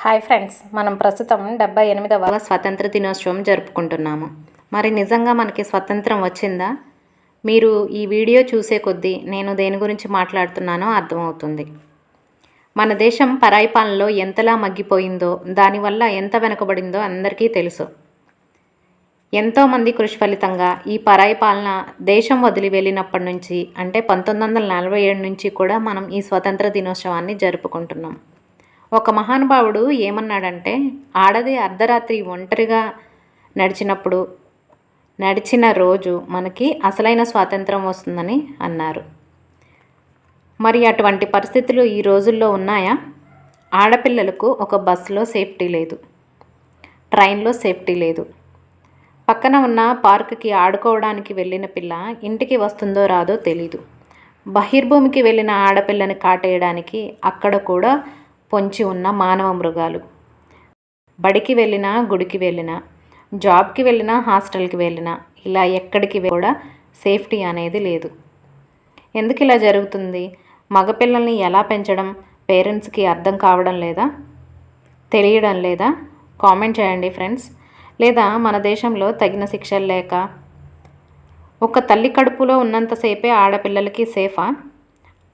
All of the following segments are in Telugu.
హాయ్ ఫ్రెండ్స్ మనం ప్రస్తుతం డెబ్బై ఎనిమిదవ స్వతంత్ర దినోత్సవం జరుపుకుంటున్నాము. మరి నిజంగా మనకి స్వతంత్రం వచ్చిందా? మీరు ఈ వీడియో చూసే కొద్దీ నేను దేని గురించి మాట్లాడుతున్నానో అర్థమవుతుంది. మన దేశం పరాయి పాలనలో ఎంతలా మగ్గిపోయిందో దానివల్ల ఎంత వెనుకబడిందో అందరికీ తెలుసు. ఎంతోమంది కృషి ఫలితంగా ఈ పరాయి పాలన దేశం వదిలి వెళ్ళినప్పటి నుంచి అంటే పంతొమ్మిది వందల నలభై ఏడు నుంచి కూడా మనం ఈ స్వతంత్ర దినోత్సవాన్ని జరుపుకుంటున్నాం. ఒక మహానుభావుడు ఏమన్నాడంటే ఆడది అర్ధరాత్రి ఒంటరిగా నడిచినప్పుడు నడిచిన రోజు మనకి అసలైన స్వాతంత్రం వస్తుందని అన్నారు. మరి అటువంటి పరిస్థితులు ఈ రోజుల్లో ఉన్నాయా? ఆడపిల్లలకు ఒక బస్సులో సేఫ్టీ లేదు. ట్రైన్లో సేఫ్టీ లేదు. పక్కన ఉన్న పార్కుకి ఆడుకోవడానికి వెళ్ళిన పిల్ల ఇంటికి వస్తుందో రాదో తెలీదు. బహిర్భూమికి వెళ్ళిన ఆడపిల్లని కాటేయడానికి అక్కడ కూడా పొంచి ఉన్న మానవ మృగాలు. బడికి వెళ్ళినా గుడికి వెళ్ళినా జాబ్కి వెళ్ళినా హాస్టల్కి వెళ్ళినా ఇలా ఎక్కడికి కూడా సేఫ్టీ అనేది లేదు. ఎందుకు ఇలా జరుగుతుంది? మగపిల్లల్ని ఎలా పెంచడం? పేరెంట్స్కి అర్థం కావడం లేదా? తెలియడం లేదా? కామెంట్ చేయండి ఫ్రెండ్స్. లేదా మన దేశంలో తగిన శిక్షలు లేక ఒక తల్లి కడుపులో ఉన్నంతసేపే ఆడపిల్లలకి సేఫా?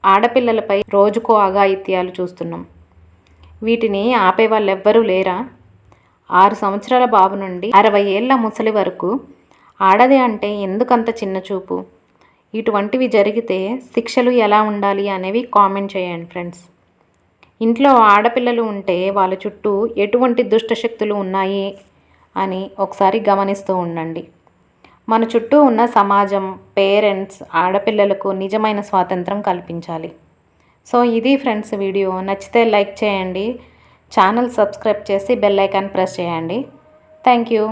ఆడపిల్లలపై రోజుకో అఘాయిత్యాలు చూస్తున్నాం. వీటిని ఆపే వాళ్ళెవ్వరూ లేరా? ఆరు సంవత్సరాల బాబు నుండి అరవై ఏళ్ళ ముసలి వరకు ఆడది అంటే ఎందుకంత చిన్న చూపు? ఇటువంటివి జరిగితే శిక్షలు ఎలా ఉండాలి అనేవి కామెంట్ చేయండి ఫ్రెండ్స్. ఇంట్లో ఆడపిల్లలు ఉంటే వాళ్ళ చుట్టూ ఎటువంటి దుష్టశక్తులు ఉన్నాయి అని ఒకసారి గమనిస్తూ ఉండండి. మన చుట్టూ ఉన్న సమాజం పేరెంట్స్ ఆడపిల్లలకు నిజమైన స్వాతంత్రం కల్పించాలి. సో ఇది ఫ్రెండ్స్ వీడియో. నచ్చితే లైక్ చేయండి. ఛానల్ సబ్స్క్రైబ్ చేసి బెల్ ఐకాన్ ప్రెస్ చేయండి. Thank you.